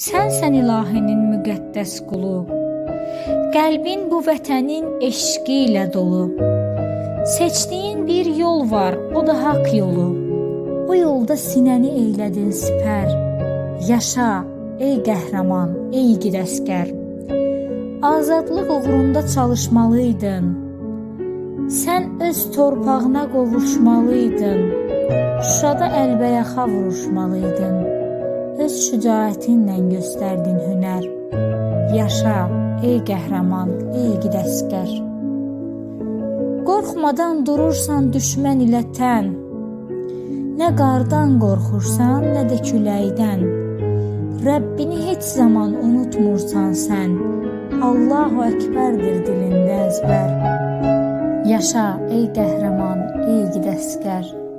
Sənsən ilahinin müqəddəs qulu. Qəlbin bu vətənin eşqi ilə dolu. Seçdiyin bir yol var, o da haqq yolu. O yolda sinəni eylədin sipər. Yaşa, ey qəhrəman, ey igid əskər. Azadlıq uğrunda çalışmalıydın. Sən öz torpağına qovuşmalıydın. Şuşada əlbəyaxa vuruşmalıydın. Öz şücaətinlə göstərdin hünər. Yaşa, ey qəhrəman, ey igid əskər. Qorxmadan durursan düşmən ilə tən. Nə qardan qorxursan, nə də küləkdən. Rəbbini heç zaman unutmursan sən. Allahu Əkbərdir dilində əzbər. Yaşa ey qəhrəman, ey igid əskər.